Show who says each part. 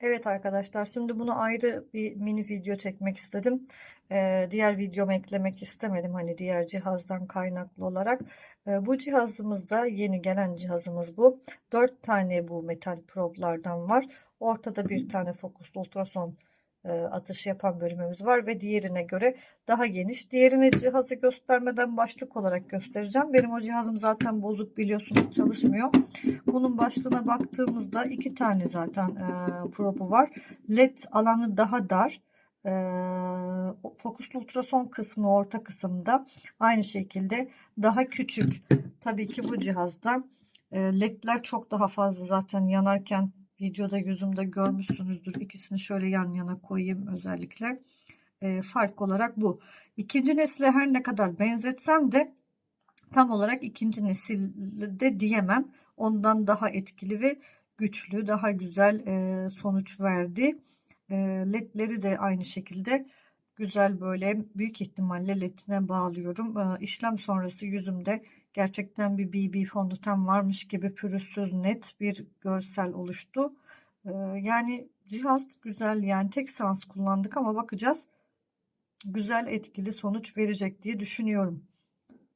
Speaker 1: Evet arkadaşlar şimdi bunu ayrı bir mini video çekmek istedim. Ee, diğer videomu eklemek istemedim hani diğer cihazdan kaynaklı olarak. Ee, bu cihazımızda yeni gelen cihazımız bu. 4 tane bu metal problardan var. Ortada bir tane fokuslu ultrason atışı yapan bölümümüz var ve diğerine göre daha geniş. Diğerini cihazı göstermeden başlık olarak göstereceğim. Benim o cihazım zaten bozuk biliyorsunuz çalışmıyor. Bunun başlığına baktığımızda iki tane zaten e, probu var. LED alanı daha dar. E, fokuslu ultrason kısmı orta kısımda aynı şekilde daha küçük. Tabii ki bu cihazda e, ledler çok daha fazla zaten yanarken videoda yüzümde görmüşsünüzdür. İkisini şöyle yan yana koyayım özellikle. E, fark olarak bu. İkinci nesile her ne kadar benzetsem de tam olarak ikinci nesilde diyemem. Ondan daha etkili ve güçlü, daha güzel e, sonuç verdi. E, ledleri de aynı şekilde güzel böyle büyük ihtimalle ledine bağlıyorum. E, işlem sonrası yüzümde gerçekten bir BB fondöten varmış gibi pürüzsüz net bir görsel oluştu. E, yani cihaz güzel yani tek seans kullandık ama bakacağız güzel etkili sonuç verecek diye düşünüyorum.